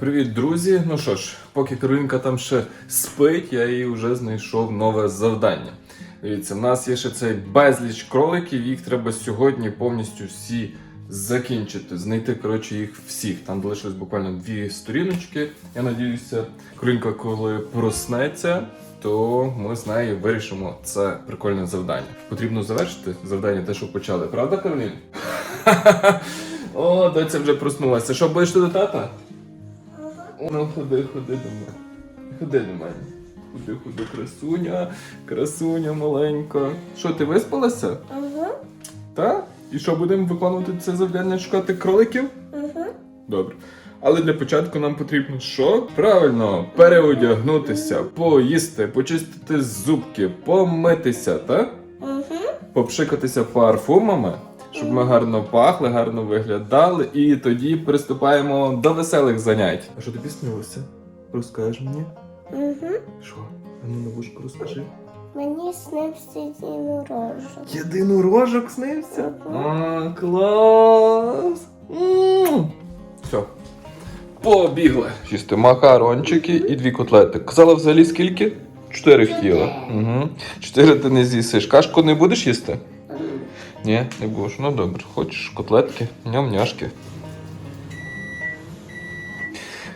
Привіт, друзі! Ну що ж, поки Каролінка там ще спить, я їй вже знайшов нове завдання. Дивіться, в нас є ще цей безліч кроликів, їх треба сьогодні повністю всі закінчити, знайти коротше їх всіх. Там залишилось буквально дві сторіночки. Я надіюся, Каролінка, коли проснеться, то ми з нею вирішимо це прикольне завдання. Потрібно завершити завдання, те, що почали, правда, Каролін? О, доця вже проснулася. Що будеш ти до тата? Ну, ходи, ходи до мене. Ходи до мене. Ходи, ходи, красуня, красуня маленька. Що, ти виспалася? Угу, Так? І що будемо виконувати це завдання шукати кроликів? угу. Добре. Але для початку нам потрібно що? Правильно, переодягнутися, поїсти, почистити зубки, помитися, так? Угу. Попшикатися парфумами, щоб ми гарно пахли, гарно виглядали, і тоді приступаємо до веселих занять. А що тобі снилося? Розкажеш мені? Угу. Що? А ну на вушку розкажи. Мені снився єдинорожок. Єдинорожок снився? А, клас! М. Все. Побігли. Чисто макарончики і дві котлети. Казала взагалі скільки? Чотири хотіла. Угу. Чотири ти не з'їсиш. Кашку не будеш їсти? Ні, не будеш. Ну добре. Хочеш котлетки, ням-няшки.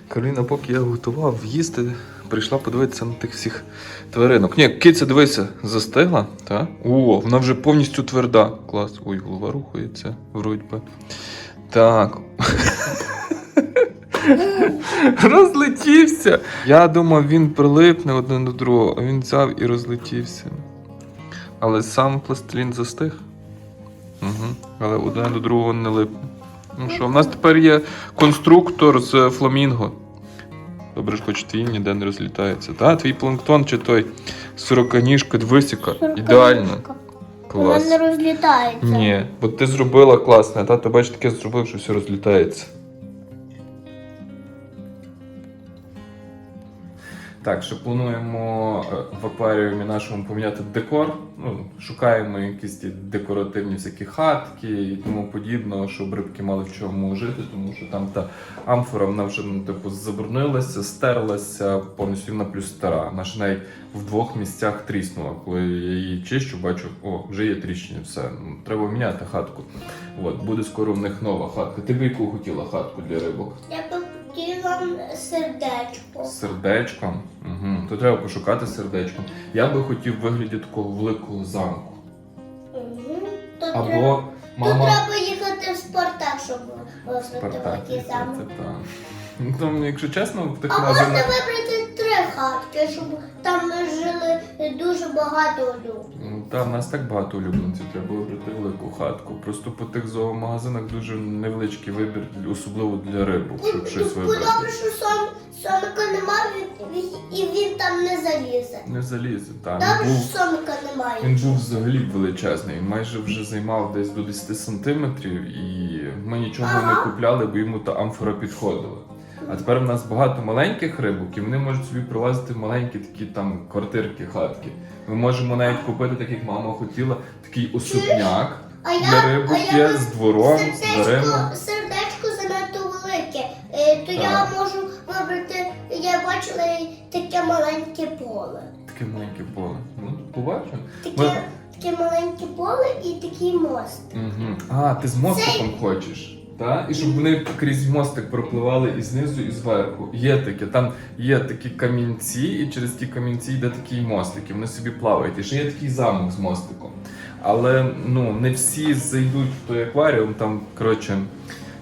Кароліна, поки я готував їсти, прийшла подивитися на тих всіх тваринок. Ні, киця, дивися, застигла, так? О, вона вже повністю тверда. Клас. Ой, голова рухається, вроді би. Так. Розлетівся. Я думав, він прилипне один до другого, а він взяв і розлетівся. Але сам пластилін застиг. Угу. Але один до другого не липне. Ну що, в нас тепер є конструктор з фламінго. Добре ж, хоч твій ніде не розлітається. Та, твій планктон чи той сороканіжка, двисіка. Ідеально. Вона не розлітається. Ні, бо ти зробила класне, та тато бачиш, таке зробив, що все розлітається. Так, що плануємо е, в акваріумі нашому поміняти декор. Ну, шукаємо якісь ті декоративні всякі хатки і тому подібного, щоб рибки мали в чому жити, тому що там та амфора вона вже ну, типу забруднилася, стерлася, повністю вона плюс стара. Вона ж навіть в двох місцях тріснула. Коли я її чищу, бачу, о, вже є тріщини, все. Ну, треба міняти хатку. От, буде скоро в них нова хатка. Ти б яку хотіла хатку для рибок? Я би сердечко. сердечко. Угу. То треба пошукати сердечко. Я би хотів в вигляді такого великого замку. Угу. То, Або треба... мама. треба їхати в Спартак, щоб визвати Спартак, великий це це, так. Ну, Там, якщо чесно, в тих А можна магазинах. вибрати три хатки, щоб там жили дуже багато людей. Ну, Та в нас так багато улюбленців, треба вибрати велику хатку. Просто по тих зоомагазинах дуже невеличкий вибір, особливо для рибок, щоб щось Добре, вибрати. що сом, сомика немає і він там не залізе. Не залізе, так. Добре, Він що був, сомика немає. він був взагалі величезний. Він майже вже займав десь до 10 сантиметрів, і ми нічого не купляли, бо йому та амфора підходила. А тепер в нас багато маленьких рибок, і вони можуть собі прилазити в маленькі такі там квартирки, хатки. Ми можемо навіть купити, так як мама хотіла, такий особняк А я, для рибок а є з двором, з дверима. сердечко, сердечко занадто велике. Е, то я Так. можу вибрати, я бачила таке маленьке поле. Таке маленьке поле. Ну, побачимо. Таке, Ми- таке маленьке поле і такий мост. Угу. А, ти з мостиком хочеш? Так? І щоб вони крізь мостик пропливали і знизу, і зверху. Є таке, там є такі камінці, і через ті камінці йде такий мостик, і вони собі плавають. І ще є такий замок з мостиком. Але ну, не всі зайдуть в той акваріум, там, коротше,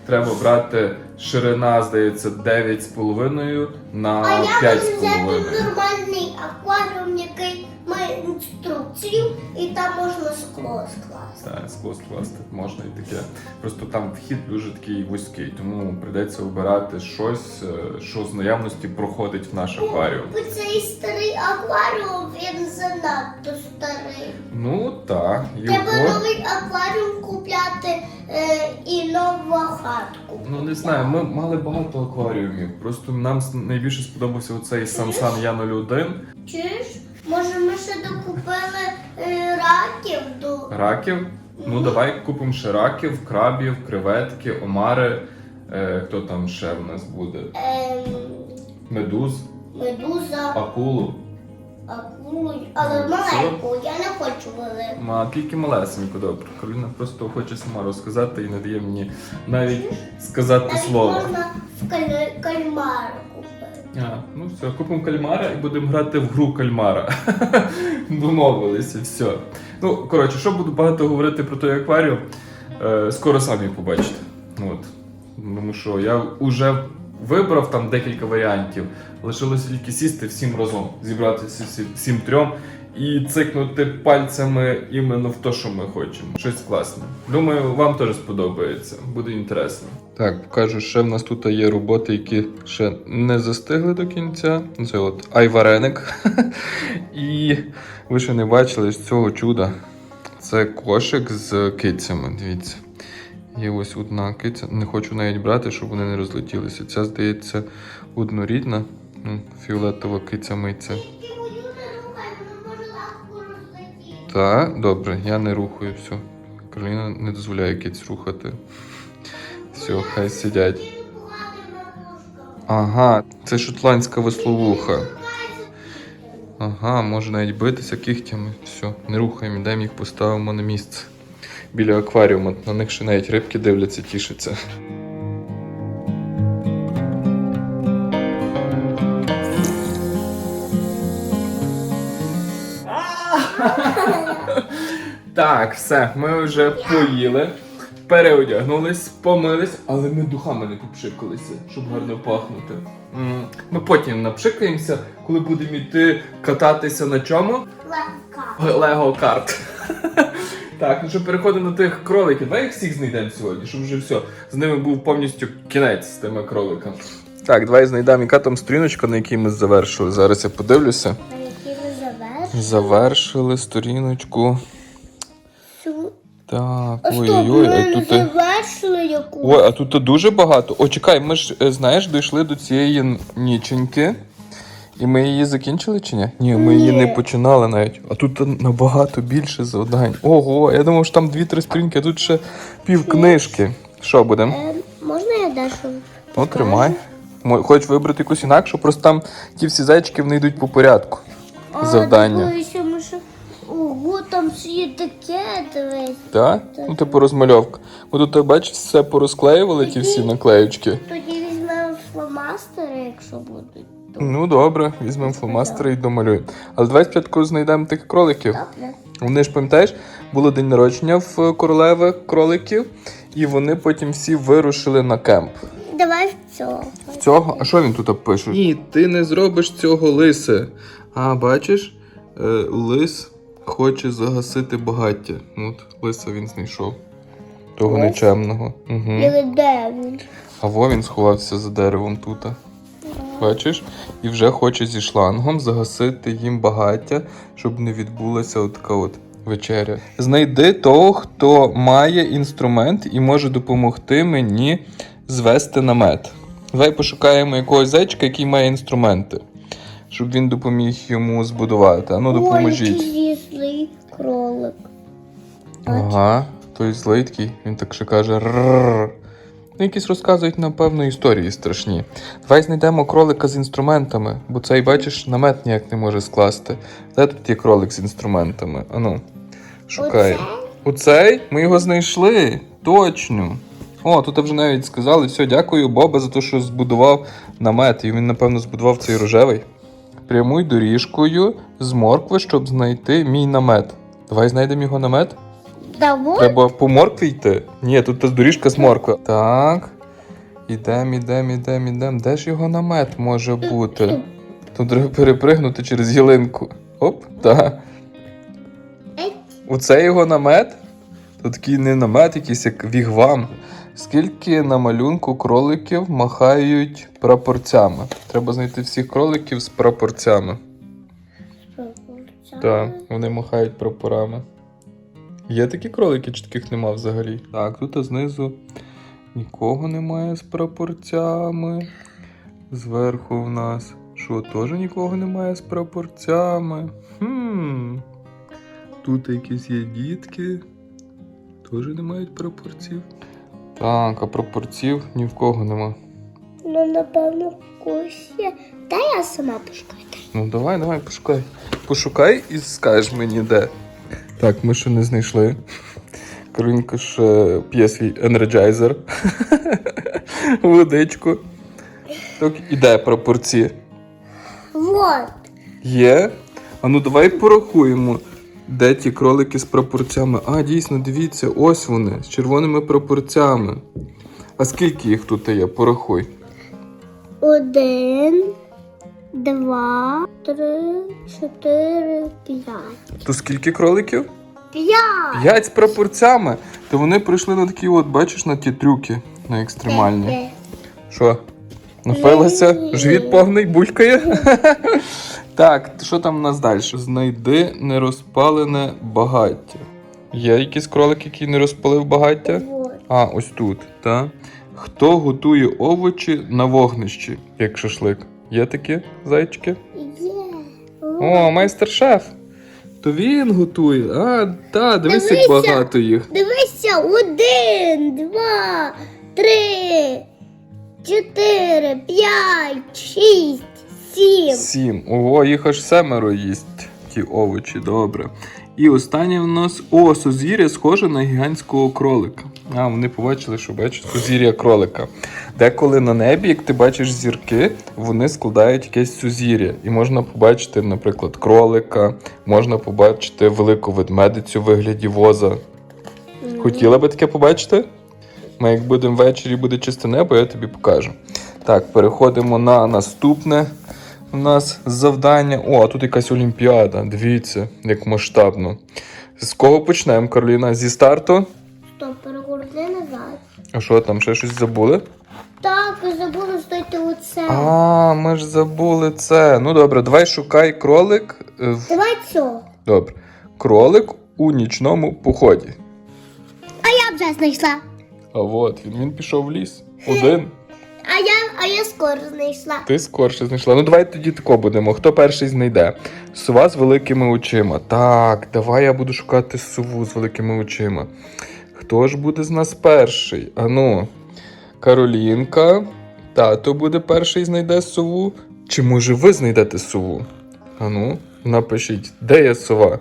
треба брати ширина, здається, 9,5 на А я можу взяти нормальний акваріум, який має інструкцію, і там можна скло скласти. Так, скло скласти можна і таке. Просто там вхід дуже такий вузький, тому прийдеться обирати щось, е, що з наявності проходить в наш акваріум. Бо цей старий акваріум, він занадто старий. Ну так, Треба новий акваріум купляти е, і нову хатку. Ну не знаю, ми мали багато акваріумів. Просто нам с- найбільше сподобався оцей Сансан Я01. Чуєш? Може, ми ще докупили е, раків до. Раків. Ну давай купимо ще раків, крабів, креветки, омари. Е, хто там ще в нас буде? ем, Медуз, медуза, акулу. акулу, але Все. маленьку, я не хочу велику. Ма, тільки малесенько, добре. Кароліна просто хоче сама розказати і не дає мені навіть сказати Навіть слово. можна в каль- кальмар купити. А, ну все, купимо кальмара і будемо грати в гру кальмара. Домовилися, все. Ну, коротше, що буду багато говорити про той акваріум, е, скоро самі побачите. От. Тому що я вже вибрав там декілька варіантів. Лишилося тільки сісти всім разом, зібратися всі- всім трьом і цикнути пальцями іменно в те, що ми хочемо. Щось класне. Думаю, вам теж сподобається. Буде інтересно. Так, покажу, ще в нас тут є роботи, які ще не застигли до кінця. Це от айвареник. І ви ще не бачили з цього чуда. Це кошик з кицями. Дивіться. Є ось одна киця. Не хочу навіть брати, щоб вони не розлетілися. Ця, здається, однорідна. Ну, Фіолетова киця розлетіти. Так, добре, я не рухаю все. Кароліна не дозволяє киць рухати. Все, хай сидять. Ага, це шотландська весловуха. Ага, може навіть битися кігтями. Все, не рухаємо, йдемо їх поставимо на місце. Біля акваріуму. На них ще навіть рибки дивляться, тішаться. Так, все, ми вже поїли, переодягнулись, помились, але ми духами не попшикалися, щоб гарно пахнути. Ми потім напшикаємося, коли будемо йти кататися на чому? Легка. Лего карт. Так, ну що переходимо до тих кроликів. Давай їх всіх знайдемо сьогодні, щоб вже все. З ними був повністю кінець з тими кроликами. Так, давай знайдемо, яка там сторіночка, на якій ми завершили. Зараз я подивлюся. На які ви завершили? Завершили сторіночку. Так, А ой-ой-ой, ми а не тут. завершили яку? Ой, а тут дуже багато. О, чекай, ми ж, е, знаєш, дійшли до цієї ніченьки. І ми її закінчили чи ні? Ні, ми її не Ні. починали навіть. А тут набагато більше завдань. Ого, я думав, що там дві-три сторінки, а тут ще пів книжки. Що будемо? Е, можна я дещо? Ну, тримай. Мо- Хочеш вибрати якусь інакшу, просто там ті всі зайчики вони йдуть по порядку. А, завдання. ми Ого, там ще є таке, дивись. Так? Ну, типу розмальовка. Бо тут, бачиш, все порозклеювали ті всі наклеючки. Тоді візьмемо фломастери, якщо будуть. Ну добре, візьмемо фломастери і домалюємо. Але давай спочатку знайдемо тих кроликів. Добре. Вони ж пам'ятаєш, було день народження в королеви кроликів, і вони потім всі вирушили на кемп. Давай в цього. Цього, а що він тут пише? Ні, ти не зробиш цього лисе. А бачиш, е, лис хоче загасити багаття. Ну, От лиса він знайшов. Того Лис? нечемного. Угу. Але де він? А во він сховався за деревом тут. Бачиш? І вже хоче зі шлангом загасити їм багаття, щоб не відбулася от така от вечеря. Знайди того, хто має інструмент і може допомогти мені звести намет. Давай пошукаємо якогось зайчика, який має інструменти, щоб він допоміг йому збудувати. Ану, Ой, допоможіть. який злий кролик. Ага, той злий такий, він так ще каже «рррр». Ну, якісь розказують, напевно, історії страшні. Давай знайдемо кролика з інструментами, бо цей, бачиш, намет ніяк не може скласти. Де тут є кролик з інструментами? Ану, шукай. Оце? Оцей? Ми його знайшли. Точно. О, тут вже навіть сказали, все, дякую Боба за те, що збудував намет. І він, напевно, збудував цей рожевий. Прямуй доріжкою з моркви, щоб знайти мій намет. Давай знайдемо його намет. Давай. Треба по моркві йти? Ні, тут та доріжка з моркви. Так. Ідем, ідем, ідем, ідем. Де ж його намет може бути? Тут треба перепригнути через ялинку. Оп, так. Оце його намет? Тут такий не намет, якийсь як вігвам. Скільки на малюнку кроликів махають прапорцями? Треба знайти всіх кроликів з прапорцями. Так, вони махають прапорами. Є такі кролики, чи таких нема взагалі? Так, тут знизу нікого немає з прапорцями. Зверху в нас. Що, теж нікого немає з прапорцями? Хм. Тут якісь є дітки. Теж не мають прапорців. Так, а пропорців ні в кого нема. Ну, напевно, є. Та я сама пошукаю. Ну давай, давай, пошукай. Пошукай і скажеш мені де. Так, ми ще не знайшли. Каролінка ще п'є свій енерджайзер. Водичку. Так, і де пропорції? Вот. Є. А ну давай порахуємо, де ті кролики з пропорцями. А, дійсно, дивіться, ось вони, з червоними пропорцями. А скільки їх тут є? Порахуй. Один, два, три, чотири, п'ять. То скільки кроликів? П'ять. П'ять з пропорцями. То вони прийшли на такі, от, бачиш, на ті трюки на екстремальні. Що? Напилася? Живіт повний, булькає? Так, що там у нас далі? Знайди нерозпалене багаття. Є якийсь кролик, який не розпалив багаття? А, ось тут, так. Хто готує овочі на вогнищі, як шашлик? Є такі зайчики? Є. О, майстер-шеф. То він готує. А, так, дивись, як багато їх. Дивися, один, два, три, чотири, п'ять, шість, сім. Сім. Ого, їх аж семеро їсть ті овочі, добре. І останнє в нас о, сузір'я схоже на гігантського кролика. А, вони побачили, що бачиш сузір'я кролика. Деколи на небі, як ти бачиш зірки, вони складають якесь сузір'я. І можна побачити, наприклад, кролика, можна побачити велику ведмедицю в вигляді воза. Хотіла би таке побачити? Ми як будемо ввечері, буде чисте небо, я тобі покажу. Так, переходимо на наступне у нас завдання. О, а тут якась олімпіада. Дивіться, як масштабно. З кого почнемо, Кароліна? Зі старту? Стоп, перегорни назад. А що там, ще щось забули? Так, забула здати оце. А, ми ж забули це. Ну добре, давай шукай кролик. е, в- Давай цього. Добре. Кролик у нічному поході. А я вже знайшла. А от він, він пішов в ліс. Один. Я, а я скоро знайшла. Ти скорше знайшла. Ну давай тоді тако будемо. Хто перший знайде? Сова з великими очима. Так, давай я буду шукати сову з великими очима. Хто ж буде з нас перший? Ану, Каролінка. Тато буде перший знайде сову. Чи може ви знайдете сову? Ану, напишіть, де є сова?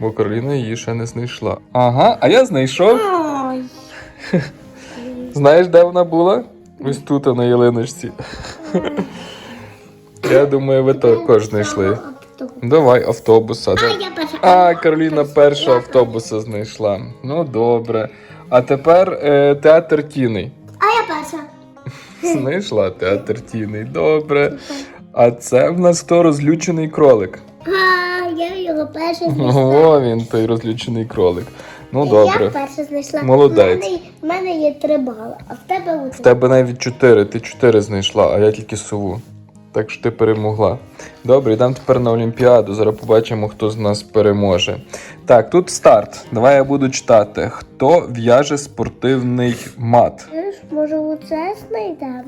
Бо Кароліна її ще не знайшла. Ага, а я знайшов. Ой. Знаєш, де вона була? Ось тут, на ялиночці. Я думаю, ви також знайшли. Давай автобуса. А, я перша. А, Кароліна перша автобуса знайшла. Ну, добре. А тепер е, театр тіней. А я перша. Знайшла театр тіней. Добре. А це в нас хто розлючений кролик. А, я його перша знайшла. О, він той розлючений кролик. Ну Я добре. перша знайшла. Молодець. В мене, в мене є три бали, а в тебе В тебе навіть чотири, ти чотири знайшла, а я тільки сову. Так що ти перемогла. Добре, йдемо тепер на Олімпіаду. Зараз побачимо, хто з нас переможе. Так, тут старт. Давай я буду читати. Хто в'яже спортивний мат? Може оце знайдемо?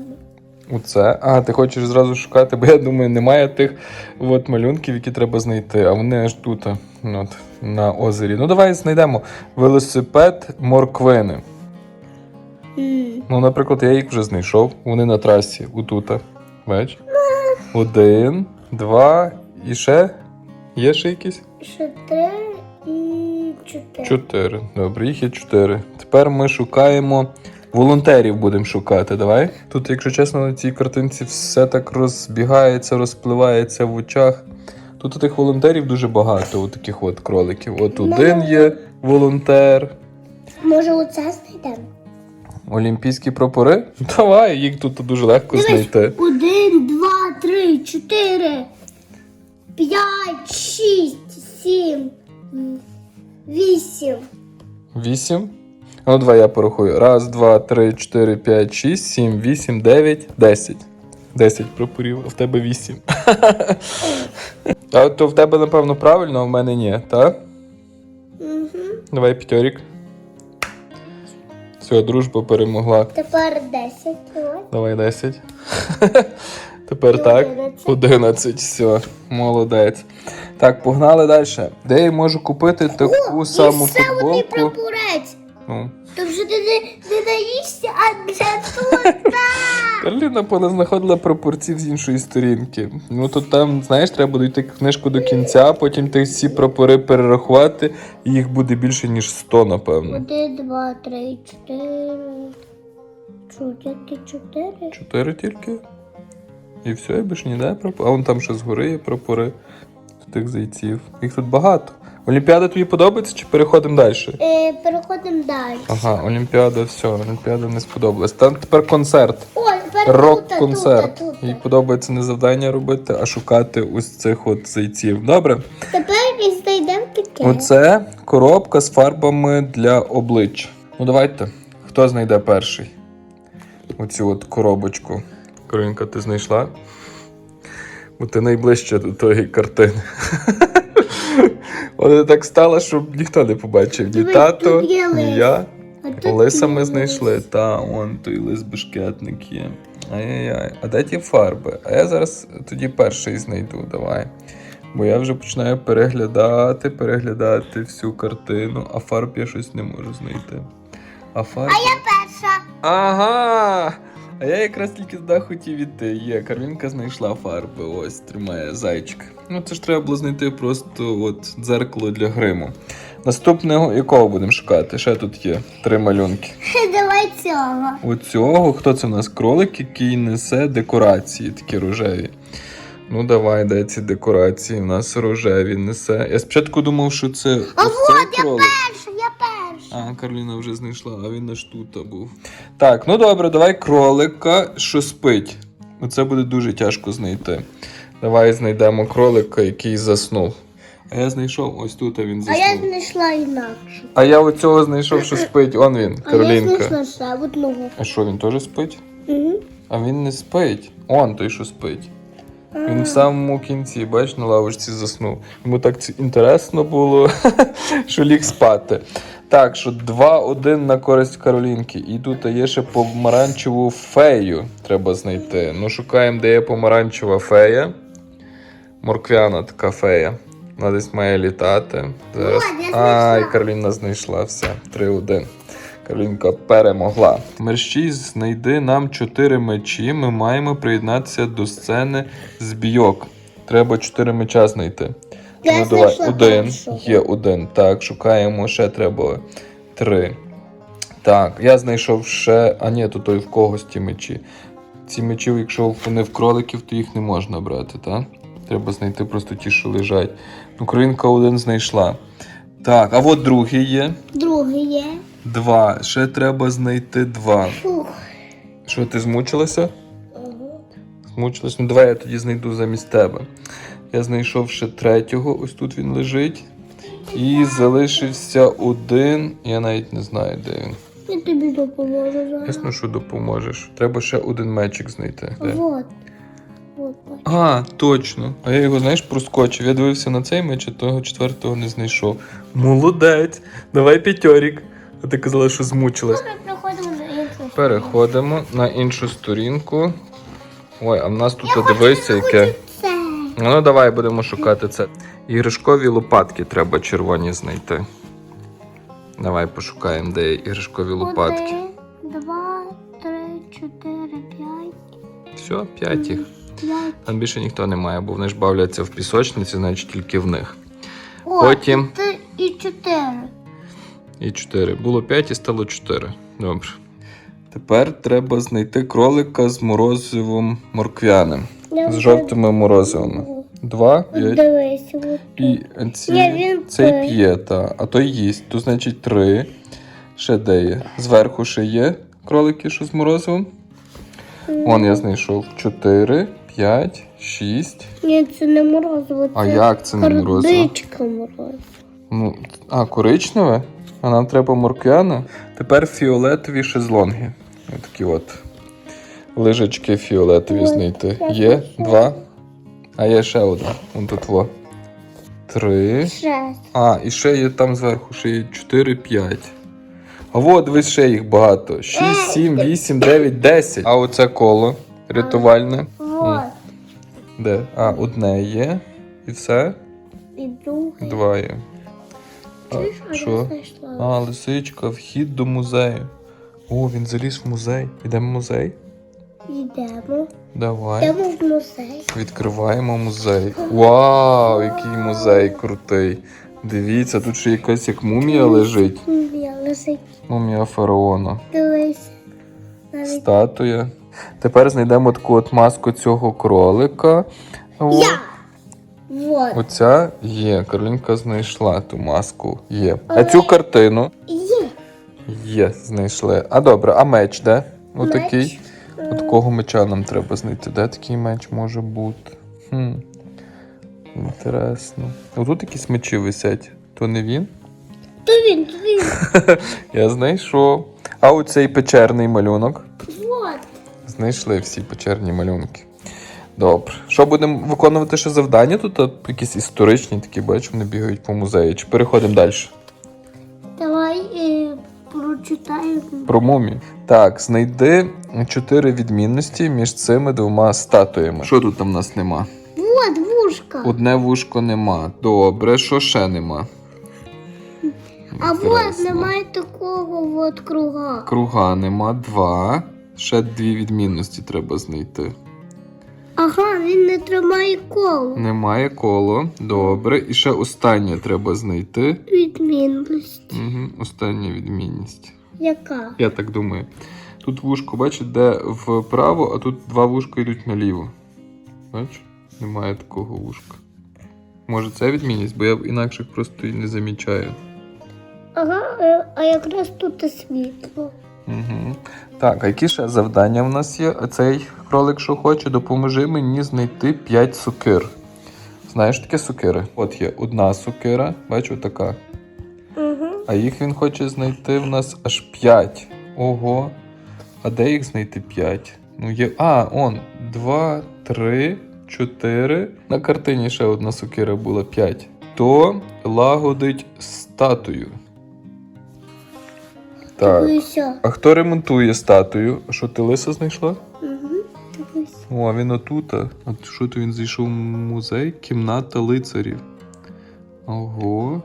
Оце. А, ти хочеш зразу шукати, бо я думаю, немає тих от малюнків, які треба знайти, а вони аж тут, от, на озері. Ну, давай знайдемо велосипед морквини. Ну, наприклад, я їх вже знайшов. Вони на трасі, отута. Бач? Один, два і ще. Є ще якісь? Ще три і чотири. Чотири. Добре, їх є чотири. Тепер ми шукаємо. Волонтерів будемо шукати, давай. Тут, якщо чесно, на цій картинці все так розбігається, розпливається в очах. Тут тих волонтерів дуже багато, от таких от кроликів. От один є волонтер. Може оце знайдемо? Олімпійські прапори? Давай, їх тут дуже легко Дивись, знайти. один, два, три, чотири, п'ять, шість, сім, вісім. Вісім. Ну, давай я порахую. Раз, два, три, чотири, п'ять, шість, сім, вісім, дев'ять, десять. Десять прапорів, а в тебе вісім. А то в тебе, напевно, правильно, а в мене ні, так? Угу. Давай п'ятьорік. Все, дружба перемогла. Тепер десять. Ось. Давай 10. Тепер так. 11. Все, молодець. Так, погнали далі. Де я можу купити таку саму і ще один футболку? прапорець. Ну, То вже ти не, не наїшся, а вже тут. Карліна поназнаходила пропорції з іншої сторінки. Ну то там, знаєш, треба дойти книжку до кінця, потім ти всі прапори перерахувати, і їх буде більше, ніж 100, напевно. Один, два, три, чотири. Тільки чотири? Чотири тільки. І все, і більше ніде прапор. А вон там ще згори є прапори тих зайців. Їх тут багато. Олімпіада тобі подобається чи переходимо далі? Е, переходимо далі. Ага, Олімпіада, все, Олімпіада не сподобалась. Там тепер концерт. Тепер Рок-концерт. Тут, тут, Їй тут. подобається не завдання робити, а шукати ось цих от зайців. Добре? Тепер і знайдемо таке. Оце коробка з фарбами для облич. Ну давайте. Хто знайде перший? Оцю от коробочку. Каролінка, ти знайшла? Бо ти найближче до тої картини. Вона так стала, щоб ніхто не побачив. Ні тато, ні я. А Лиса ми знайшли. Та, он той лис бешкетник є. Ай-яй-яй. А де ті фарби? А я зараз тоді перший знайду, давай. Бо я вже починаю переглядати, переглядати всю картину, а фарб я щось не можу знайти. А фарби. Я перша. Ага! А я якраз тільки туди хотів іти. Є, Карвінка знайшла фарби. Ось тримає зайчик. Ну це ж треба було знайти просто от дзеркало для гриму. Наступного якого будемо шукати? Ще тут є три малюнки. Давай цього. У цього хто це у нас кролик, який несе декорації, такі рожеві. Ну давай, де ці декорації? У нас рожеві несе. Я спочатку думав, що це А ось цей кролик. Перша, я перша. А, Карліна вже знайшла, а він аж тут був. Так, ну добре, давай кролика, що спить. Оце буде дуже тяжко знайти. Давай знайдемо кролика, який заснув. А я знайшов ось тут, а він А я знайшла інакше. А я оцього знайшов, що спить. Он він, А я Каролінка. знайшла ще одного. А що, він теж спить? Угу. А він не спить. Он той, що спить. Він в самому кінці, бач, на лавочці заснув. Йому так інтересно було, що ліг спати. Так, що 2-1 на користь Каролінки. І тут є ще помаранчеву фею. Треба знайти. Ну, шукаємо, де є помаранчева фея. Морквяна така фея. Вона десь має літати. Зараз. Ай, Кароліна знайшла все. 3-1. Каролінка перемогла. Мерщій знайди нам чотири мечі. Ми маємо приєднатися до сцени з бійок. Треба чотири меча знайти. Я ну давай, один. першого. Є один. Так, шукаємо ще треба три. Так, я знайшов ще. А ні, то той в когось ті мечі. Ці мечі, якщо вони в кроликів, то їх не можна брати, так? Треба знайти просто ті, що лежать. Ну, Українка один знайшла. Так, а от другий є. Другий є. Два. Ще треба знайти два. Фух. Що, ти змучилася? Угу. Змучилась? Ну давай я тоді знайду замість тебе. Я знайшов ще третього, ось тут він лежить. І залишився один. Я навіть не знаю, де він. Я тобі допоможу зараз. Ясно, що допоможеш. Треба ще один мечик знайти. Де? Вот. Вот, бач. А, точно. А я його, знаєш, проскочив. Я дивився на цей меч, а того четвертого не знайшов. Молодець! Давай п'ятьорік. А ти казала, що змучилась. На іншу. Переходимо на іншу сторінку. Ой, а в нас тут дивися, яке. Ну, давай будемо шукати це. Іграшкові лопатки треба червоні знайти. Давай пошукаємо, де є іграшкові лопатки. Один, два, три, чотири, п'ять. Все, п'ять їх. П'ять. Там більше ніхто не має, бо вони ж бавляться в пісочниці, значить тільки в них. О, Потім- ти і чотири. І чотири. Було п'ять і стало чотири. Добре. Тепер треба знайти кролика з морозивом морквяним. З жовтими морозивами. Два. Дивись. І ці, Ні, цей п'є. та, а той їсть. То значить три. Ще де є? Зверху ще є кролики, що з морозивом. Вон я знайшов. Чотири, п'ять, шість. Ні, це не морозиво, це А як це не морозиво? Кордичка морозиво. Ну, а, коричневе? А нам треба морквяне. Тепер фіолетові шезлонги. Такі от лежачки фіолетові Ой, знайти. Є два. А є ще одна. Вон тут во. Три. Шесть. А, і ще є там зверху, ще є 4, 5. А от дивись, ще їх багато. 6, 7, 8, 9, 10. А оце коло рятувальне. Вот. Де? А, одне є. І все. І другий. Два є. Чуєш, а я що? знайшла. А, лисичка, вхід до музею. О, він заліз в музей. Йдемо в музей? Йдемо. Давай. Йдемо в музей. Відкриваємо музей. Вау, який музей крутий. Дивіться, тут ще якась як мумія лежить. Я лисик. Мумія фараона. Дивись. Навіть Статуя. Тепер знайдемо таку от маску цього кролика. О, я. Вот. Оця є. Каролінка знайшла ту маску. Є. А цю картину Є. є, знайшли. А добре, а меч де? Меч? Отакий. От кого меча нам треба знайти? Де такий меч може бути? Хм. Інтересно. Отут якісь мечі висять. То не він? То він, то він. Я знайшов. А оцей печерний малюнок. Вот. Знайшли всі печерні малюнки. Добре. Що будемо виконувати ще завдання? Тут якісь історичні такі, бачу, вони бігають по музею. Чи переходимо далі? Давай е, прочитаємо. Про мумію. Так, знайди чотири відмінності між цими двома статуями. Що тут там в нас нема? Вот вушка. Одне вушко нема. Добре, що ще нема? А вот Інтересно. немає такого от круга. Круга нема, два. Ще дві відмінності треба знайти. Ага, він не тримає коло. Немає коло. Добре. І ще останнє треба знайти. Відмінність. Угу, остання відмінність. Яка? Я так думаю. Тут вушко, бачиш, де вправо, а тут два вушка йдуть наліво. Бачиш? Немає такого вушка. Може, це відмінність, бо я інакше просто і не замічаю. Ага, е, а якраз тут і світло. Угу. Так, а які ще завдання в нас є? Цей кролик, що хоче, допоможи мені знайти 5 сокир. Знаєш таке сокири? От є одна сокира, бачу така. Угу. А їх він хоче знайти в нас аж 5. Ого. А де їх знайти 5? Ну є. А, он. 2, 3, 4. На картині ще одна сокира була 5. То лагодить статую. Так. Дивися. А хто ремонтує статую? Що ти лиса знайшла? Угу. Дивись. О, а він отута. А що то він зайшов в музей? Кімната лицарів. Ого.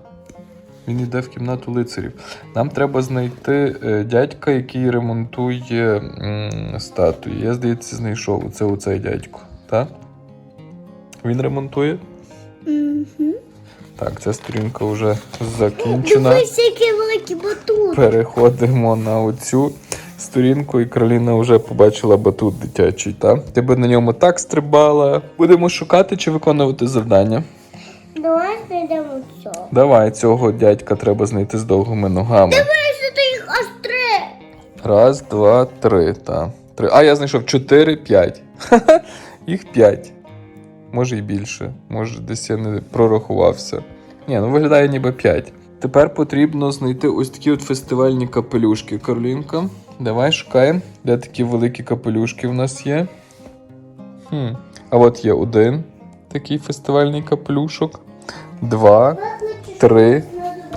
Він йде в кімнату лицарів. Нам треба знайти е, дядька, який ремонтує м, статуї. Я, здається, знайшов. Це оцей дядько. Так? Він ремонтує? Угу. Так, ця сторінка вже закінчена. Дивись, який великий батут. Переходимо на оцю сторінку, і Кароліна вже побачила батут дитячий. Та? Ти би на ньому так стрибала. Будемо шукати чи виконувати завдання. Давай знайдемо цього. Давай, цього дядька треба знайти з довгими ногами. Дивись, ти їх аж три. Раз, два, три. Та. три. А я знайшов чотири, п'ять. Їх п'ять. Може і більше. Може, десь я не прорахувався. Ні, ну виглядає ніби п'ять. Тепер потрібно знайти ось такі от фестивальні капелюшки. Каролінка, давай шукаємо, де такі великі капелюшки в нас є. Хм. А от є один такий фестивальний капелюшок. Два, три,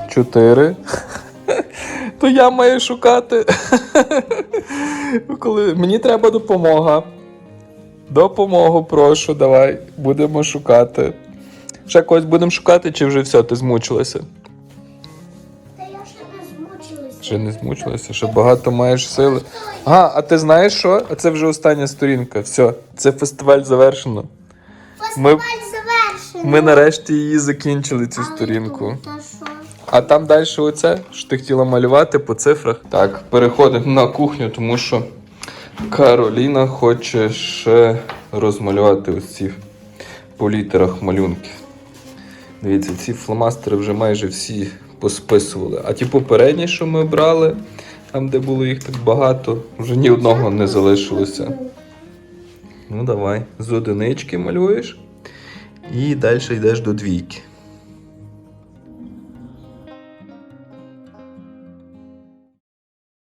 чотири. То я маю шукати. Коли мені треба допомога. Допомогу, прошу, давай. Будемо шукати. Ще когось будемо шукати, чи вже все, ти змучилася? Ще не змучилася, ще багато маєш сили. А, а ти знаєш що? А це вже остання сторінка. Все, це фестиваль завершено. Ми, Фестиваль завершений. ми нарешті її закінчили, цю сторінку. а? А там далі оце, що ти хотіла малювати по цифрах. Так, переходимо на кухню, тому що Кароліна хоче ще розмалювати ось ці по літерах малюнки. Дивіться, ці фломастери вже майже всі посписували. А ті попередні, що ми брали, там, де було їх так багато, вже ні одного не залишилося. Ну, давай, з одинички малюєш і далі йдеш до двійки.